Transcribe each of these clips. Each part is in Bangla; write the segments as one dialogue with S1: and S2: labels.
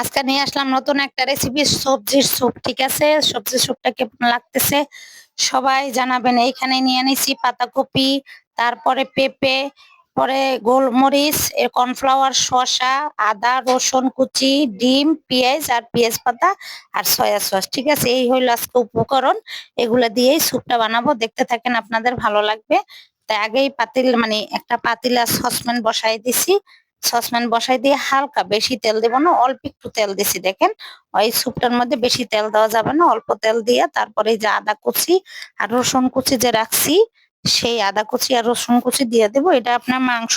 S1: আজকে নিয়ে আসলাম নতুন একটা রেসিপি সবজির স্যুপ ঠিক আছে? সবজির স্যুপটা কেমন লাগতেছে? সবাই জানাবেন। এইখানে নিয়ে নিছি পাতাকপি, তারপরে পেঁপে, পরে গোলমরিচ কর্নফ্লাওয়ার শসা, আদা, রসুন কুচি, ডিম, পেঁয়াজ আর পেঁয়াজ পাতা আর সয়া সস ঠিক আছে? এই হইল আজকে উপকরণ। এগুলা দিয়েই স্যুপটা বানাবো। দেখতে থাকেন, আপনাদের ভালো লাগবে। তাই আগেই পাতিল মানে একটা পাতিলা সসপ্যান বসাই দিছি। সসপ্যান বসাই দিয়ে হালকা বেশি তেল দেব না, অল্প একটু তেল দিছি, দেখেন। ওই স্যুপটার মধ্যে বেশি তেল দেওয়া যাবে না, অল্প তেল দিয়ে তারপরে যে আদা কুচি আর রসুন কুচি যে রাখছি সেই আদা কুচি আর রসুন কুচি দিয়ে দেব। এটা আপনার মাংস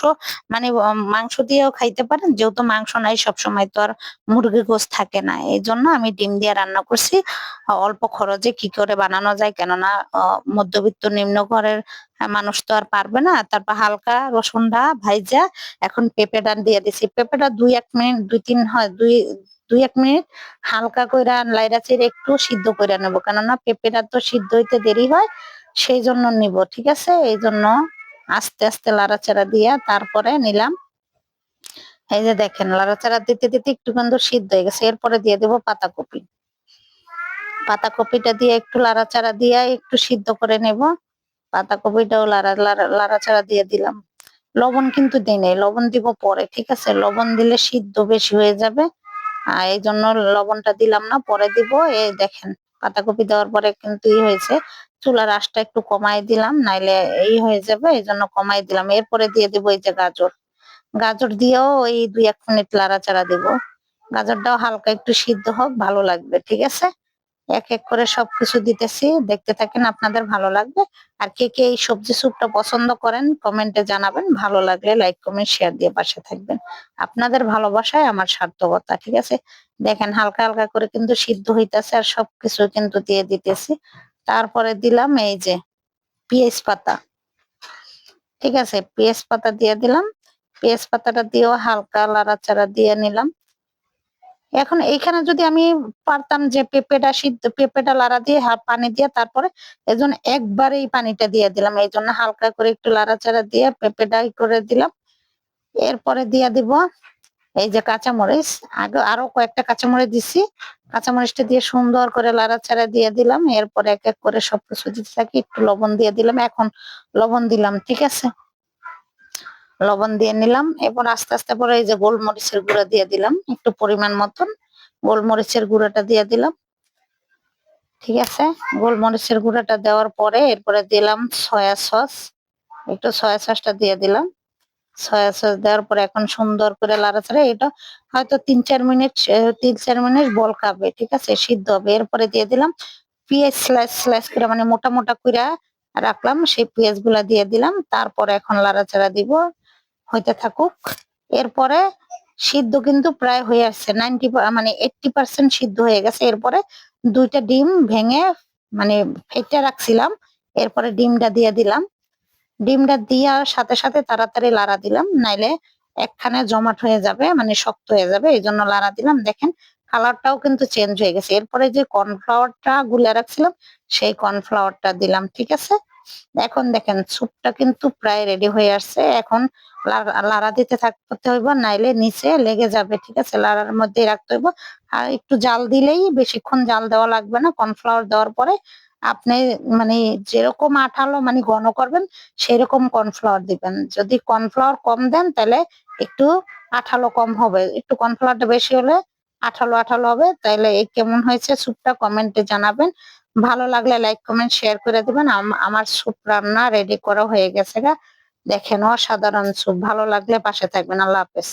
S1: মানে মাংস দিয়েও খাইতে পারেন, যেহেতু মাংস নাই সবসময় তো আর মুরগির গোস থাকে না। এই জন্য আমি ডিম দিয়ে রান্না করছি। অল্প খরচে কি করে বানানো যায় কেননা মধ্যবিত্ত নিম্ন ঘরের মানুষ তো আর পারবে না। তারপর হালকা রসুনটা ভাইজা, এখন পেঁপেটা দিয়ে দিছি। পেঁপেটা দুই এক মিনিট, দুই তিন, হয়, দুই দুই এক মিনিট হালকা কইরা লাইরা চিরে একটু সিদ্ধ করে নেব। কেননা পেঁপেটা তো সিদ্ধ হইতে দেরি হয়। সেই জন্য নিব, ঠিক আছে? এই জন্য আস্তে আস্তে লাড়াচাড়া দিয়া তারপরে নিলাম। এই যে দেখেন, লাড়াচাড়া দিতে দিতে একটু কিন্তু সিদ্ধ হয়ে গেছে। এরপরে দিয়ে দেবো পাতাকপি। পাতাকপিটা দিয়ে একটু লাড়াচাড়া দিয়ে একটু সিদ্ধ করে নেব। পাতাকপিটাও লাড়া লাড়া, লাড়াচাড়া দিয়ে দিলাম। লবণ কিন্তু দিই নাই, লবণ দিব পরে, ঠিক আছে? লবণ দিলে সিদ্ধ বেশি হয়ে যাবে। আর এই জন্য লবণটা দিলাম না, পরে দিব। এই দেখেন, পাতাকপি দেওয়ার পরে কিন্তু ই হয়েছে। চুলার আঁচটা একটু কমাই দিলাম, নাইলে এই হয়ে যাবে, এই জন্য কমাই দিলাম। এরপরে দিয়ে দিব এই যে গাজর। গাজর দিয়েও ওই দুই এক মিনিট লাড়াচাড়া দিব। গাজরটাও হালকা একটু সিদ্ধ হোক, ভালো লাগবে, ঠিক আছে? এক এক করে সবকিছু দিতেছি, দেখতে থাকেন আপনাদের ভালো লাগবে। আর কে কে এই সবজি স্যুপটা পছন্দ করেন কমেন্টে জানাবেন। ভালো লাগলে লাইক কমেন্ট শেয়ার দিয়ে পাশে থাকবেন। আপনাদের ভালোবাসায় আমার সার্থকতা, ঠিক আছে? দেখেন হালকা হালকা করে কিন্তু সিদ্ধ হইতাছে আর সবকিছু কিন্তু দিয়ে দিতেছি। তারপরে দিলাম এই যে পেঁয়াজ পাতা। ঠিক আছে, পেঁয়াজ পাতা দিয়ে দিলাম। পেঁয়াজ পাতাটা দিয়েও হালকা লাড়াচাড়া দিয়ে নিলাম। এখন এইখানে যদি আমি পারতাম যে পেঁপেটা সিদ্ধ, পেঁপেটা লাড়া দিয়ে পানি দিয়ে তারপরে এই জন্য একবারে এই পানিটা দিয়ে দিলাম। এই জন্য হালকা করে একটু লাড়াচাড়া দিয়ে পেঁপেটা করে দিলাম। এরপরে দিয়ে দিব এই যে কাঁচামরিচ, আগে আরও কয়েকটা কাঁচামরিচ দিছি। কাঁচামরিচটা দিয়ে সুন্দর করে লাড়াচাড়া দিয়ে দিলাম। এরপরে এক এক করে সবকিছু দিতে থাকি, একটু লবণ দিয়ে দিলাম। এখন লবণ দিলাম, ঠিক আছে? লবণ দিয়ে নিলাম। এরপর আস্তে আস্তে পরে এই যে গোলমরিচের গুঁড়া দিয়ে দিলাম, একটু পরিমাণ মতন। গোলমরিচের গুঁড়াটা দিয়ে দিলাম, ঠিক আছে? গোলমরিচের গুঁড়াটা দেওয়ার পরে এরপরে দিলাম সয়া সস। একটু সয়া সসটা দিয়ে দিলাম। সয়া সস দেওয়ার পরে এখন সুন্দর করে লাড়াচাড়া, এটা হয়তো তিন, চার মিনিট তিন, চার মিনিট বল খাবে, ঠিক আছে? সিদ্ধ হবে। এরপরে দিয়ে দিলাম পেঁয়াজ স্লাইস স্লাইস করে মানে মোটা মোটা করে রাখলাম, সেই পেঁয়াজগুলা দিয়ে দিলাম। তারপরে এখন লাড়াচাড়া দিব, হইতে থাকুক। এরপরে সিদ্ধ কিন্তু প্রায় হয়ে আসছে, নাইনটি মানে এইটটি পার্সেন্ট সিদ্ধ হয়ে গেছে। এরপরে দুইটা ডিম ভেঙে মানে ফেটে রাখছিলাম। এরপরে ডিমটা দিয়ে দিলাম। ডিমটা দেওয়ার সাথে সাথে তাড়াতাড়ি লাড়া দিলাম, নাইলে একখানে জমাট হয়ে যাবে মানে শক্ত হয়ে যাবে এই জন্য লাড়া দিলাম। দেখেন, কালারটাও কিন্তু চেঞ্জ হয়ে গেছে। এরপরে যে কর্নফ্লাওয়ারটা গুলে রাখছিলাম, সেই কর্নফ্লাওয়ারটা দিলাম, ঠিক আছে? এখন দেখেন, স্যুপটা কিন্তু প্রায় রেডি হয়ে আসছে। এখন লাড়া দিতে থাকতে হইব, নাইলে নিচে লেগে যাবে, ঠিক আছে? লাড়ার মধ্যেই রাখতে হইব। আর একটু জাল দিলেই বেশিক্ষণ জাল দেওয়া লাগবে না। কর্নফ্লাওয়ার দেওয়ার পরে আপনি মানে যেরকম আঠালো মানে ঘন করবেন, সেরকম কর্নফ্লাওয়ার দিবেন। যদি কর্নফ্লাওয়ার কম দেন, তাহলে একটু আঠালো কম হবে। একটু কর্নফ্লাওয়ারটা বেশি হলে আঠালো আঠালো হবে। এই কেমন হয়েছে? স্যুপটা কমেন্টে জানাবেন। ভালো লাগলে লাইক কমেন্ট শেয়ার করে দিবেন। আম- আমার স্যুপ রান্না রেডি করা হয়ে গেছে গা। দেখেন, অসাধারণ স্যুপ ভালো লাগলে পাশে থাকবেন। আল্লাহ হাফেজ।